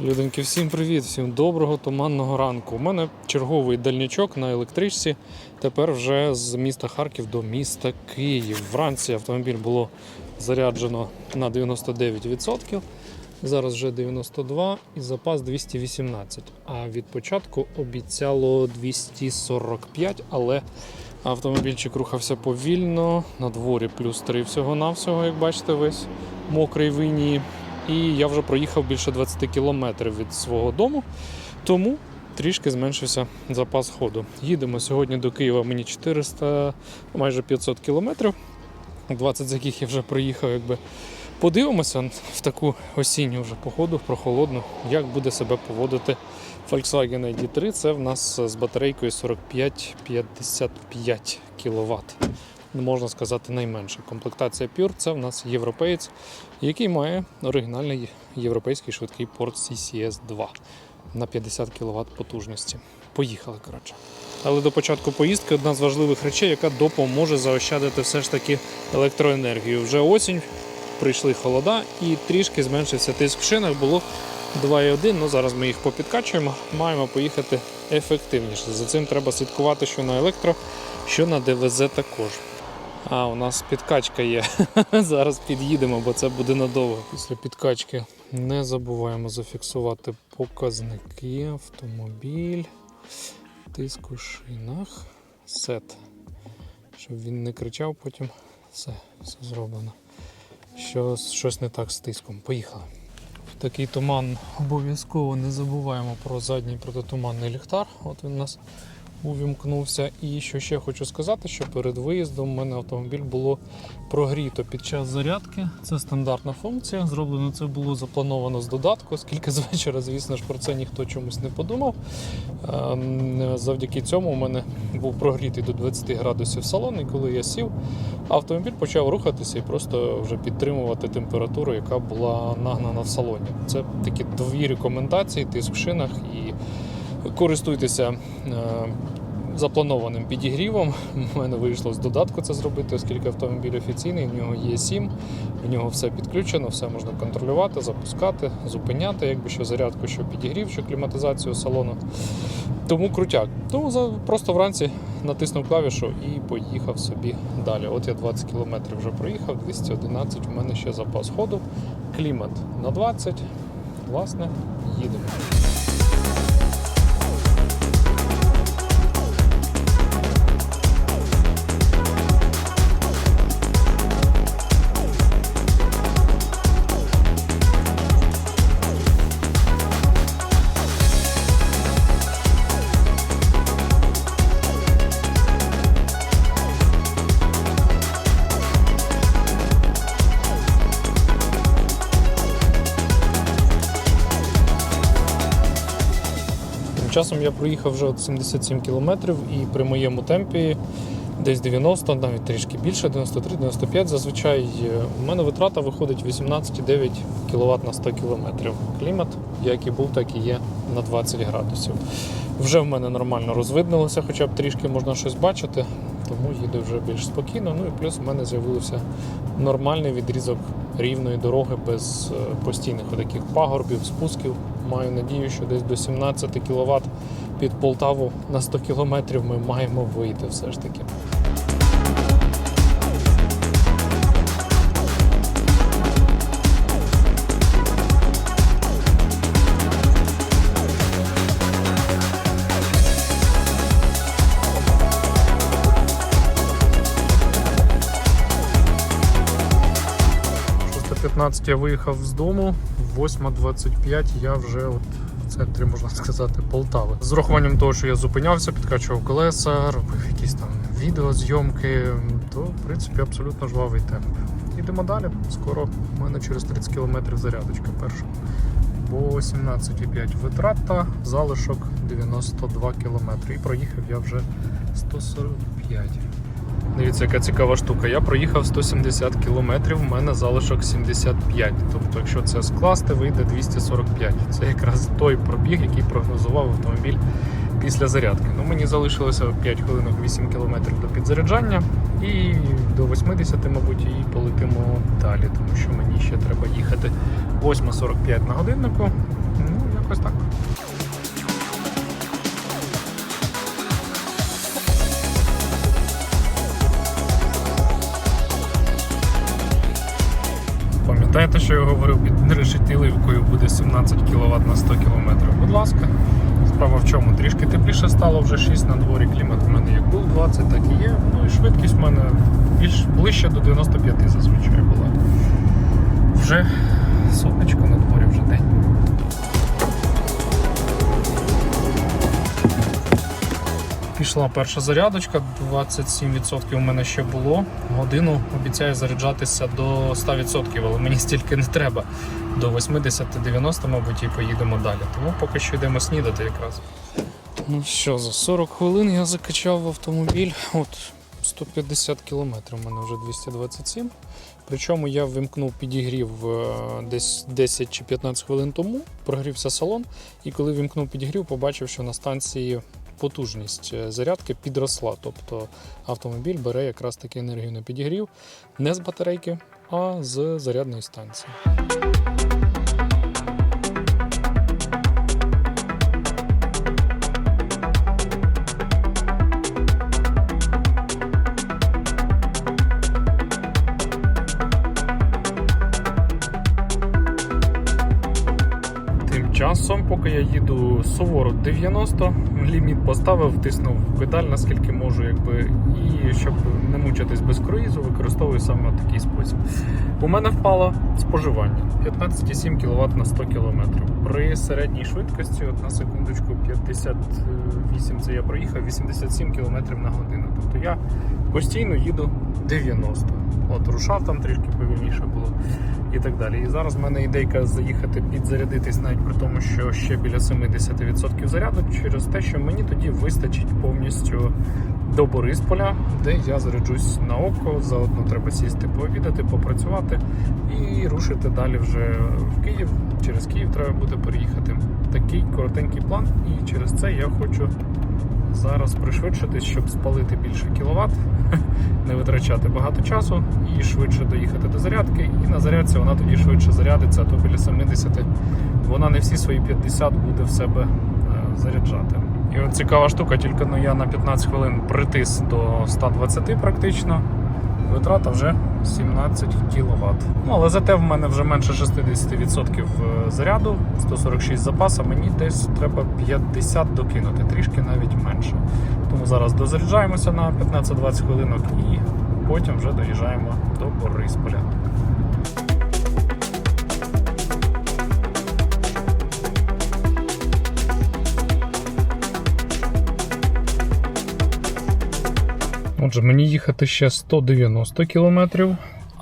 Люденьки, всім привіт, всім доброго туманного ранку. У мене черговий дальнячок на електричці. Тепер вже з міста Харків до міста Київ. Вранці автомобіль було заряджено на 99%. Зараз вже 92 і запас 218. А від початку обіцяло 245, але автомобільчик рухався повільно. На дворі плюс 3 всього-навсього, як бачите, весь мокрий винії. І я вже проїхав більше 20 кілометрів від свого дому, тому трішки зменшився запас ходу. Їдемо сьогодні до Києва мені 400, майже 500 кілометрів, 20 з яких я вже проїхав. Якби. Подивимося в таку осінню вже походу, прохолодну, як буде себе поводити Volkswagen ID3. Це в нас з батарейкою 45-55 кВт. Можна сказати, найменша. Комплектація Pure це в нас європеєць, який має оригінальний європейський швидкий порт CCS 2 на 50 кВт потужності. Поїхали, коротше. Але до початку поїздки одна з важливих речей, яка допоможе заощадити все ж таки електроенергію. Вже осінь, прийшли холода і трішки зменшився тиск в шинах. Було 2,1, ну зараз ми їх попідкачуємо, маємо поїхати ефективніше. За цим треба слідкувати, що на електро, що на ДВЗ також. А, у нас підкачка є. Зараз під'їдемо, бо це буде надовго. Після підкачки не забуваємо зафіксувати показники, автомобіль, тиск у шинах, сет. Щоб він не кричав потім. Все, все зроблено. Що, щось не так з тиском. Поїхали. В такий туман обов'язково не забуваємо про задній протитуманний ліхтар. От він у нас увімкнувся. І що ще хочу сказати, що перед виїздом у мене автомобіль було прогріто під час зарядки. Це стандартна функція. Зроблено це було заплановано з додатку, оскільки з вечора, звісно ж, про це ніхто чомусь не подумав. Ем, Завдяки цьому у мене був прогрітий до 20 градусів салон, і коли я сів, автомобіль почав рухатися і просто вже підтримувати температуру, яка була нагнана в салоні. Це такі дві рекомендації, тиск в шинах і користуйтеся е, запланованим підігрівом. У мене вийшло з додатку це зробити, оскільки автомобіль офіційний, в нього є 7, в нього все підключено, все можна контролювати, запускати, зупиняти, якби що зарядку, що підігрів, що кліматизацію салону. Тому крутяк. Тому просто вранці натиснув клавішу і поїхав собі далі. От я 20 км вже проїхав, 211 у мене ще запас ходу. Клімат на 20. Власне, їдемо. Часом я проїхав вже от 77 кілометрів і при моєму темпі десь 90, навіть трішки більше, 93-95 зазвичай е, у мене витрата виходить 18,9 кВт на 100 км. Клімат, як і був, так і є на 20 градусів. Вже в мене нормально розвиднилося, хоча б трішки можна щось бачити, тому їду вже більш спокійно. Ну і плюс в мене з'явився нормальний відрізок рівної дороги без е, постійних таких пагорбів, спусків. Маю надію, що десь до 17 кВт під Полтаву на 100 км ми маємо вийти все ж таки. Шоста 15 я виїхав з дому, 8.25 я вже от в центрі, можна сказати, Полтави. З урахуванням того, що я зупинявся, підкачував колеса, робив якісь там відеозйомки, то в принципі абсолютно жвавий темп. Йдемо далі. Скоро в мене через 30 км зарядочка перша. Бо 17,5 витрата, залишок 92 км. І проїхав я вже 145. Дивіться, яка цікава штука. Я проїхав 170 кілометрів, в мене залишок 75. Тобто, якщо це скласти, вийде 245. Це якраз той пробіг, який прогнозував автомобіль після зарядки. Ну, мені залишилося 5 хвилинок 8 кілометрів до підзаряджання і до 80, мабуть, і полетимо далі, тому що мені ще треба їхати 8.45 на годиннику. Ну Пам'ятаєте, що я говорив, під решетіливкою буде 17 кВт на 100 км? Будь ласка. Справа в чому? Трішки тепліше стало, вже 6 на дворі, клімат у мене як був 20, так і є. Ну і швидкість в мене більш ближче до 95 зазвичай була. Вже сонечко на дворі, вже день. Пішла перша зарядочка, 27% у мене ще було. Годину обіцяю заряджатися до 100%, але мені стільки не треба. До 80-90, мабуть, і поїдемо далі. Тому поки що йдемо снідати якраз. Ну що, за 40 хвилин я закачав в автомобіль. От 150 кілометрів, у мене вже 227. Причому я вимкнув підігрів е, десь 10 чи 15 хвилин тому, прогрівся салон, і коли вимкнув підігрів, побачив, що на станції потужність е, зарядки підросла. Тобто автомобіль бере якраз таки енергію на підігрів не з батарейки, а з зарядної станції. Часом, поки я їду суворо 90, ліміт поставив, тиснув педаль наскільки можу, якби, і щоб не мучитись без круїзу, використовую саме такий спосіб. У мене впало споживання 15,7 кВт на 100 км. При середній швидкості, от на секундочку, 58 це я проїхав, 87 км на годину. Тобто я постійно їду 90. От рушав там трішки повільніше було і так далі. І зараз в мене ідейка заїхати підзарядитись навіть при тому, що ще біля 70% заряду, через те, що мені тоді вистачить повністю до Борисполя, де я заряджусь на око. Заодно треба сісти, пообідати, попрацювати і рушити далі вже в Київ. Через Київ треба буде переїхати. Такий коротенький план, і через це я хочу зараз пришвидшитись, щоб спалити більше кіловат, не витрачати багато часу і швидше доїхати до зарядки. І на зарядці вона тоді швидше зарядиться, а то біля 70 вона не всі свої 50 буде в себе е, заряджати. І от цікава штука, тільки ну, я на 15 хвилин притис до 120 практично. Витрата вже 17 кВт. Ну, але зате в мене вже менше 60% заряду, 146 запаса, мені десь треба 50 докинути, трішки навіть менше. Тому зараз дозаряджаємося на 15-20 хвилинок і потім вже доїжджаємо до Борисполя. Отже, мені їхати ще 190 кілометрів,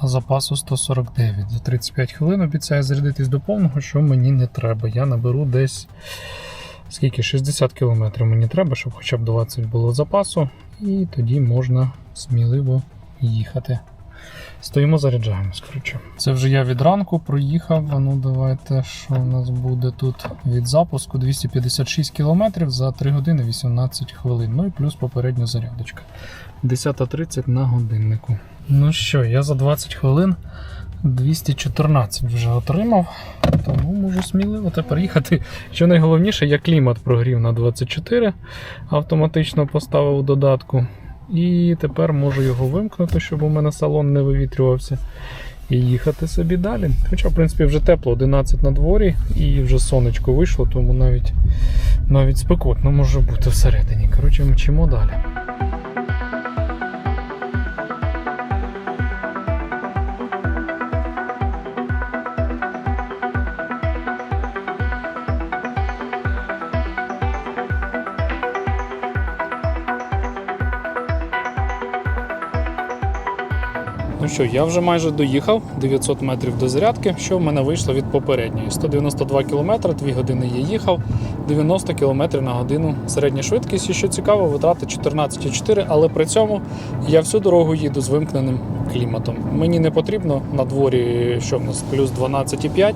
а запасу 149. За 35 хвилин обіцяю зарядитись до повного, що мені не треба. Я наберу десь скільки 60 кілометрів мені треба, щоб хоча б 20 було запасу, і тоді можна сміливо їхати. Стоїмо, заряджаємось. Коротше. Це вже я від ранку проїхав. А ну давайте, що у нас буде тут від запуску 256 км за 3 години 18 хвилин. Ну і плюс попередня зарядочка. 10.30 на годиннику. Ну що, я за 20 хвилин 214 вже отримав, тому можу сміливо тепер їхати. Що найголовніше, я клімат прогрів на 24, автоматично поставив у додатку. І тепер можу його вимкнути, щоб у мене салон не вивітрювався. І їхати собі далі. Хоча, в принципі, вже тепло, 11 на дворі, і вже сонечко вийшло, тому навіть навіть спекотно може бути всередині. Коротше, мчимо далі. Ну що, я вже майже доїхав 900 метрів до зарядки. Що в мене вийшло від попередньої? 192 км, 2 години я їхав, 90 км на годину середня швидкість. І що цікаво, витрати 14,4, але при цьому я всю дорогу їду з вимкненим кліматом. Мені не потрібно на дворі, що в нас плюс 12,5,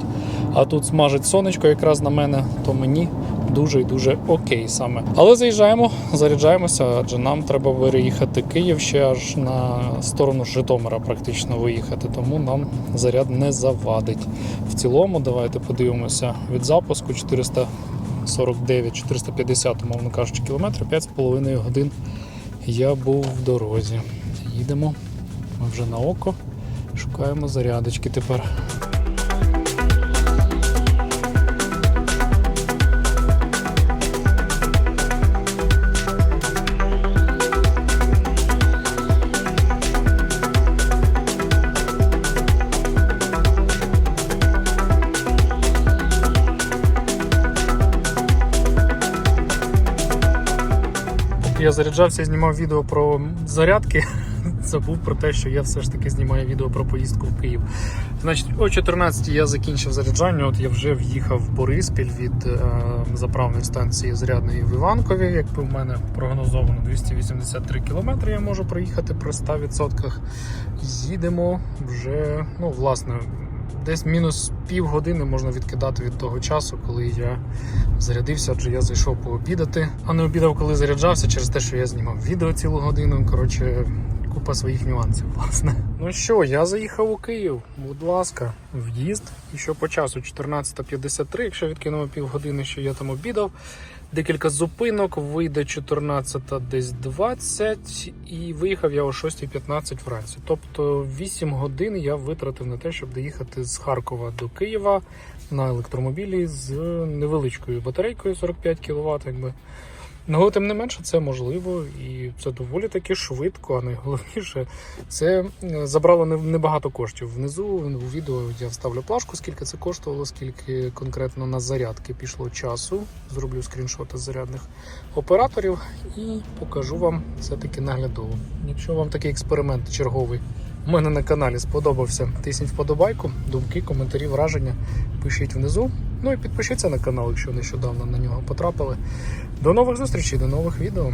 а тут смажить сонечко якраз на мене, то мені дуже і дуже окей саме. Але заїжджаємо, заряджаємося, адже нам треба переїхати Київ ще аж на сторону Житомира практично виїхати, тому нам заряд не завадить. В цілому, давайте подивимося від запуску 449-450, умовно кажучи, кілометрів, 5,5 годин я був в дорозі. Їдемо ми вже на око, шукаємо зарядочки тепер. Заряджався, знімав відео про зарядки. Забув про те, що я все ж таки знімаю відео про поїздку в Київ. Значить, о 14 я закінчив заряджання. От я вже в'їхав в Бориспіль від е, заправної станції зарядної в Іванкові. Якби в мене прогнозовано 283 кілометри, я можу проїхати при 100%. Їдемо вже, ну, власне, десь мінус півгодини можна відкидати від того часу, коли я зарядився, адже я зайшов пообідати, а не обідав, коли заряджався, через те, що я знімав відео цілу годину. Коротше, купа своїх нюансів, власне. Ну що, я заїхав у Київ. Будь ласка, в'їзд. І що по часу 14.53, якщо відкинемо півгодини, що я там обідав. Декілька зупинок, вийде 14 десь 20 і виїхав я о 6.15 вранці. Тобто 8 годин я витратив на те, щоб доїхати з Харкова до Києва на електромобілі з невеличкою батарейкою 45 кВт. Якби. Ну, але тим не менше, це можливо і це доволі таки швидко, а найголовніше, це забрало небагато коштів. Внизу у відео я вставлю плашку, скільки це коштувало, скільки конкретно на зарядки пішло часу. Зроблю скріншоти зарядних операторів і покажу вам все-таки наглядово. Якщо вам такий експеримент черговий у мене на каналі сподобався, тисніть вподобайку, думки, коментарі, враження пишіть внизу. Ну і підпишіться на канал, якщо нещодавно на нього потрапили. До нових зустрічей, до нових відео.